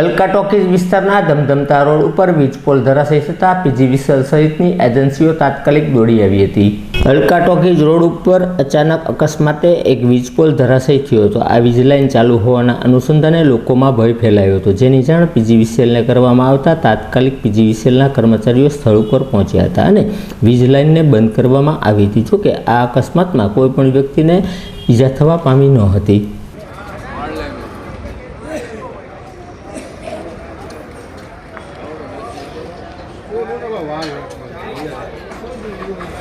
Alka talkies વિસ્તારના ધમધમતા road ઉપર વીજ પોલ ધરાશયી થતાં પીજી વિસલ સહિતની એજન્સીઓ તાત્કાલિક દોડી આવી હતી. અલકા ટોકીઝ રોડ ઉપર અચાનક અકસ્માતે એક વીજ પોલ ધરાશયી થયો હતો. આ વીજ લાઇન ચાલુ હોવાના અનુસંધાને લોકોમાં ભય ફેલાયો હતો. જેની જાણ પીજી વિસેલને કરવામાં આવતા તાત્કાલિક પીજી વિસેલના કર્મચારીઓ સ્થળ ઉપર પહોંચ્યા હતા અને વીજ લાઇનને બંધ કરવામાં આવી હતી. જોકે આ અકસ્માતમાં કોઈપણ વ્યક્તિને ઈજા થવા પામી ન હતી. 我中这个玩意儿很便